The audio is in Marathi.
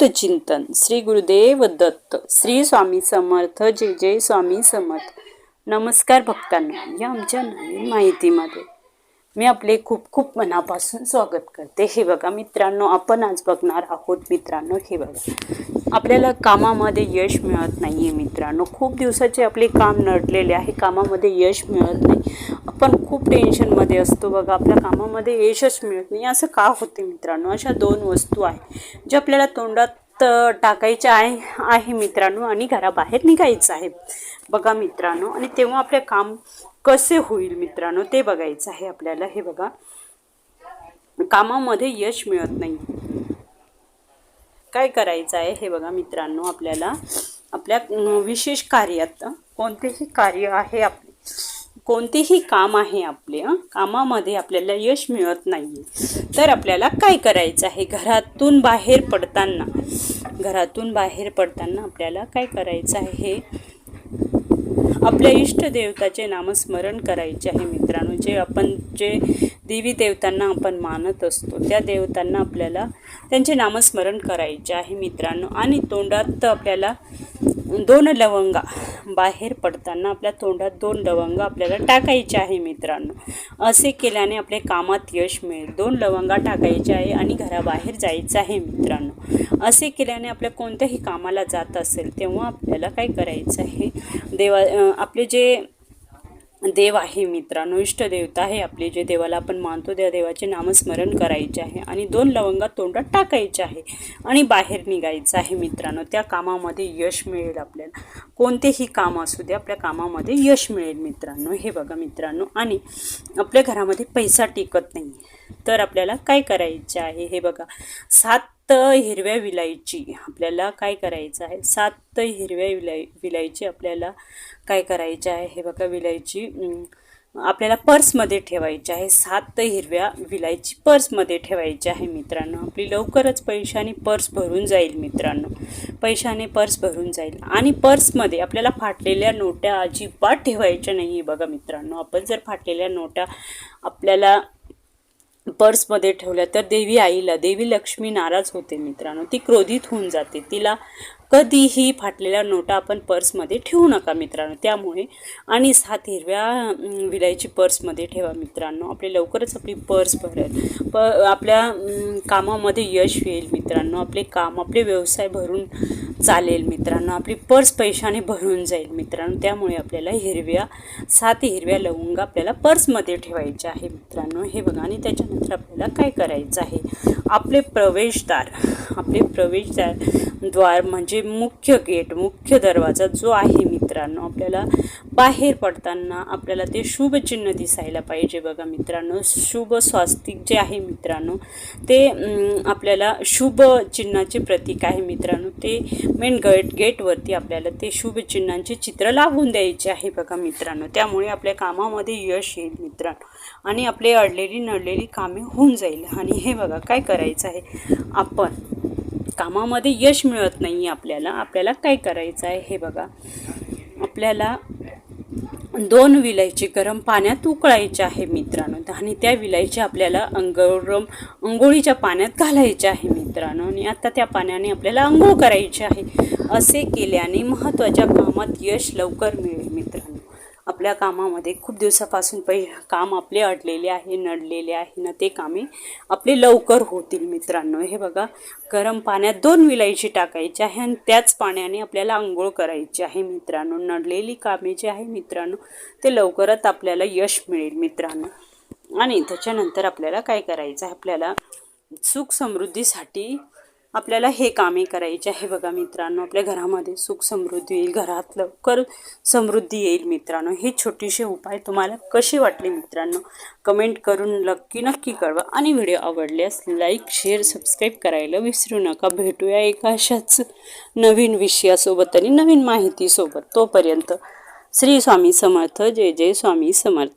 शुद्ध चिंतन. श्री गुरुदेव दत्त. श्री स्वामी समर्थ. जय जय स्वामी समर्थ. नमस्कार भक्तांना. या आमच्या नवीन माहितीमध्ये मी आपले खूप खूप मनापासून स्वागत करते. हे बघा मित्रांनो आपण आज बघणार आहोत मित्रांनो हे बघा. आपल्याला कामामध्ये यश मिळत नाही आहे मित्रांनो. खूप दिवसाचे आपले काम नडलेले आहे. कामामध्ये यश मिळत नाही. आपण खूप टेन्शनमध्ये असतो. बघा आपल्या कामामध्ये यशच मिळत नाही. असं का होते मित्रांनो? अशा दोन वस्तू आहे ज्या आपल्याला तोंडात टाकायच्या आहे आहे मित्रांनो आणि घराबाहेर निघायचं आहे. बघा मित्रांनो आणि तेव्हा आपले काम कसे होईल मित्रांनो? ते बघायचं आहे आपल्याला. हे बघा कामामध्ये यश मिळत नाही. काय करायचं आहे हे बघा मित्रांनो आपल्याला. आपल्या विशेष कार्यात कोणतेही कार्य आहे आपले कोणतेही काम आहे आपले कामामध्ये आपल्याला यश मिळत नाही तर आपल्याला काय करायचं आहे? घरातून बाहेर पडताना घरातून बाहेर पडताना आपल्याला काय करायचं आहे? हे आपल्या इष्ट देवताचे नामस्मरण करायचे आहे मित्रांनो. जे आपण जे देवी देवतांना आपण मानत असतो त्या देवतांना आपल्याला त्यांचे नामस्मरण करायचे आहे मित्रांनो. आणि तोंडात आपल्याला दोन लवंगा बाहेर पडताना आपल्या तोंडात दोन लवंगा आपल्याला टाकायचे आहे मित्रांनो. असे केल्याने आपल्या कामात यश मिळेल. दोन लवंगा टाकायचे आहे आणि घराबाहेर जायचं आहे मित्रांनो. असे केल्याने आपल्या कोणत्याही कामाला जात असेल तेव्हा आपल्याला काय करायचं आहे? देवा आपले जे देव आहे मित्रांनो इष्ट देवता आहे आपले जे देवाला आपण मानतो त्या देवाचे नामस्मरण करायचे आहे आणि दोन लवंगा तोंडात टाकायचे आहे आणि बाहेर निघायचं आहे मित्रांनो. त्या कामामध्ये यश मिळेल आपल्याला. कोणतेही काम असू दे आपल्या कामामध्ये यश मिळेल मित्रांनो. हे बघा मित्रांनो. आणि आपल्या घरामध्ये पैसा टिकत नाही तर आपल्याला काय करायचे आहे? हे बघा. सात हिरव्या विलायची. आपल्याला काय करायचं आहे? सात हिरव्या विलाय विलायची आपल्याला काय करायचे आहे? हे बघा विलायची आपल्याला पर्समध्ये ठेवायची आहे. सात हिरव्या विलायची पर्समध्ये ठेवायची आहे मित्रांनो. आपली लवकरच पैशाने पर्स भरून जाईल मित्रांनो. पैशाने पर्स भरून जाईल. आणि पर्समध्ये आपल्याला फाटलेल्या नोट्या अजिबात ठेवायच्या नाही आहे बघा मित्रांनो. आपण जर फाटलेल्या नोट्या आपल्याला पर्समध्ये ठेवल्या तर देवी आईला देवी लक्ष्मी नाराज होते मित्रांनो. ती क्रोधित होऊन जाते. तिला कधीही फाटलेल्या नोटा आपण पर्समध्ये ठेवू नका मित्रांनो. त्यामुळे आणि सात हिरव्या विलायची पर्समध्ये ठेवा मित्रांनो. आपली लवकरच आपली पर्स भरेल. प आपल्या कामामध्ये यश येईल मित्रांनो. आपले काम आपले व्यवसाय भरून चालेल मित्रांनो. आपली पर्स पैशाने भरून जाईल मित्रांनो. त्यामुळे आपल्याला हिरव्या सात हिरव्या लवंगा आपल्याला पर्समध्ये ठेवायचे आहे मित्रांनो. हे बघा आणि त्याच्यानंतर आपल्याला काय करायचं आहे? आपले प्रवेशद्वार. आपले प्रवेशद्वार द्वार म्हणजे मुख्य गेट मुख्य दरवाजा जो आहे मित्रांनो आपल्याला बाहेर पडताना आपल्याला ते शुभचिन्ह दिसायला पाहिजे बघा मित्रांनो. शुभ स्वास्तिक जे आहे मित्रांनो ते आपल्याला शुभ चिन्हाचे प्रतीक आहे मित्रांनो. ते मेन गेट गेटवरती आपल्याला ते शुभचिन्हांचे चित्र लावून द्यायचे आहे बघा मित्रांनो. त्यामुळे आपल्या कामामध्ये यश येईल मित्रांनो. आणि आपले अडलेली नडलेली कामे होऊन जाईल. आणि हे बघा काय करायचं आहे? आपण कामामध्ये यश मिळत नाही आपल्याला. आपल्याला काय करायचं आहे? हे बघा. आपल्याला दोन विलायची गरम पाण्यात उकळायचे आहे मित्रांनो. आणि त्या विलायची आपल्याला अंगरम अंघोळीच्या पाण्यात घालायची आहे मित्रांनो. आणि आता त्या पाण्याने आपल्याला अंघोळ करायची आहे. असे केल्याने महत्त्वाच्या कामात यश लवकर मिळेल मित्रांनो. आपल्या कामामध्ये खूप दिवसापासून पै काम आपले अडलेले आहे नडलेले आहे ना ते कामे आपले लवकर होतील मित्रांनो. हे बघा गरम पाण्यात दोन विलायची टाकायची आहे आणि त्याच पाण्याने आपल्याला आंघोळ करायची आहे मित्रांनो. नडलेली कामे जी आहे मित्रांनो ते लवकरच आपल्याला यश मिळेल मित्रांनो. आणि त्याच्यानंतर आपल्याला काय करायचं आहे? आपल्याला सुख समृद्धीसाठी आपल्याला हे कामे करायचे आहे बघा मित्रांनो. आपल्या घरामध्ये सुख समृद्धी येईल घरात लवकर समृद्धी येईल मित्रांनो. हे छोटीसे उपाय तुम्हाला कसे वाटले मित्रांनो? कमेंट करून नक्की नक्की कळवा. आणि व्हिडिओ आवडल्यास लाईक शेअर सबस्क्राईब करायला विसरू नका. भेटूया एका अशाच नवीन विषयासोबत आणि नवीन माहितीसोबत. तोपर्यंत श्री स्वामी समर्थ. जय जय स्वामी समर्थ.